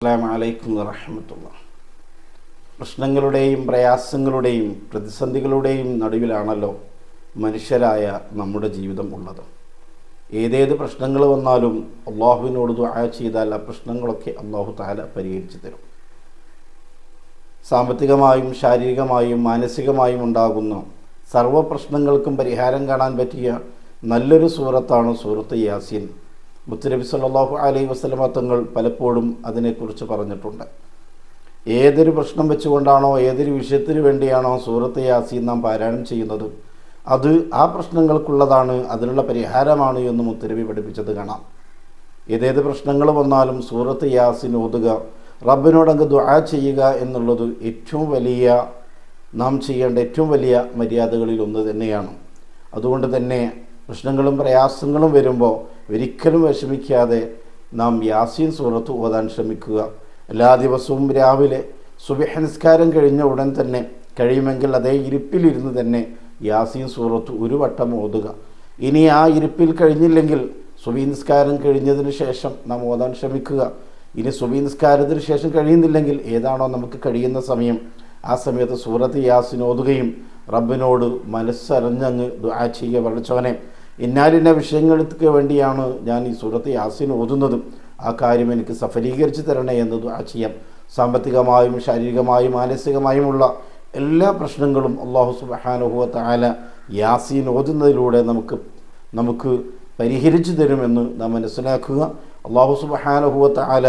അസ്സാം വറഹമത്തുള്ള. പ്രശ്നങ്ങളുടെയും പ്രയാസങ്ങളുടെയും പ്രതിസന്ധികളുടെയും നടുവിലാണല്ലോ മനുഷ്യരായ നമ്മുടെ ജീവിതം ഉള്ളത്. ഏതേത് പ്രശ്നങ്ങൾ വന്നാലും അള്ളാഹുവിനോട് ദുആ ചെയ്താൽ ആ പ്രശ്നങ്ങളൊക്കെ അള്ളാഹു താല പരിഹരിച്ചു തരും. സാമ്പത്തികമായും ശാരീരികമായും മാനസികമായും ഉണ്ടാകുന്ന സർവ പ്രശ്നങ്ങൾക്കും പരിഹാരം കാണാൻ പറ്റിയ നല്ലൊരു സൂറത്താണ് സൂറത്ത് യാസീൻ. മുത്തുനബി സല്ലല്ലാഹു അലൈ വസ്ലമ തങ്ങൾ പലപ്പോഴും അതിനെക്കുറിച്ച് പറഞ്ഞിട്ടുണ്ട്. ഏതൊരു പ്രശ്നം വെച്ചുകൊണ്ടാണോ ഏതൊരു വിഷയത്തിന് വേണ്ടിയാണോ സൂറത്ത് യാസീൻ നാം പാരായണം ചെയ്യുന്നത് അത് ആ പ്രശ്നങ്ങൾക്കുള്ളതാണ് അതിനുള്ള പരിഹാരമാണ് എന്ന് മുത്തുനബി പഠിപ്പിച്ചത് കാണാം. ഏതേത് പ്രശ്നങ്ങൾ വന്നാലും സൂറത്ത് യാസിൻ ഓതുക റബ്ബിനോടങ്ങ് ദുആ ചെയ്യുക എന്നുള്ളത് ഏറ്റവും വലിയ നാം ചെയ്യേണ്ട ഏറ്റവും വലിയ മര്യാദകളിൽ ഒന്ന് തന്നെയാണ്. അതുകൊണ്ട് തന്നെ പ്രശ്നങ്ങളും പ്രയാസങ്ങളും വരുമ്പോൾ ഒരിക്കലും വിഷമിക്കാതെ നാം യാസീൻ സൂറത്ത് ഓതാൻ ശ്രമിക്കുക. എല്ലാ ദിവസവും രാവിലെ സുബിഹ നിസ്കാരം കഴിഞ്ഞ ഉടൻ തന്നെ കഴിയുമെങ്കിൽ അതേ ഇരിപ്പിലിരുന്ന് തന്നെ യാസീൻ സൂറത്ത് ഒരു വട്ടം ഓതുക. ഇനി ആ ഇരിപ്പിൽ കഴിഞ്ഞില്ലെങ്കിൽ സുബീനിസ്കാരം കഴിഞ്ഞതിന് ശേഷം നാം ഓതാൻ ശ്രമിക്കുക. ഇനി സുബീനിസ്കാരത്തിന് ശേഷം കഴിയുന്നില്ലെങ്കിൽ ഏതാണോ നമുക്ക് കഴിയുന്ന സമയം ആ സമയത്ത് സൂറത്ത് യാസിൻ ഓതുകയും റബ്ബിനോട് മനസ്സറിഞ്ഞങ്ങ് ദുആ ചെയ്യുക. പഠിച്ചവനെ ഇന്നാലിന്ന വിഷയങ്ങൾക്ക് വേണ്ടിയാണ് ഞാൻ ഈ സൂറത്ത് യാസിൻ ഓതുന്നതും ആ കാര്യം എനിക്ക് സഫലീകരിച്ച് തരണേ എന്ന് ദുആ ചെയ്യാം. സാമ്പത്തികമായും ശാരീരികമായും മാനസികമായുമുള്ള എല്ലാ പ്രശ്നങ്ങളും അള്ളാഹു സുബഹാനുഹുവ താല യാസീൻ ഓതുന്നതിലൂടെ നമുക്ക് നമുക്ക് പരിഹരിച്ചു തരുമെന്ന് നാം മനസ്സിലാക്കുക. അള്ളാഹു സുബഹാനുഹുവ താല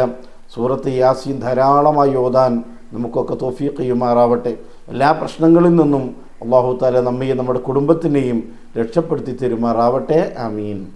സൂറത്ത് യാസീൻ ധാരാളമായി ഓതാൻ നമുക്കൊക്കെ തോഫീഖ് ചെയ്യുമാറാവട്ടെ. എല്ലാ പ്രശ്നങ്ങളിൽ നിന്നും അള്ളാഹു താല നമ്മയും നമ്മുടെ കുടുംബത്തിനെയും രക്ഷപ്പെടുത്തി തരുമാറാവട്ടെ. ആമീൻ.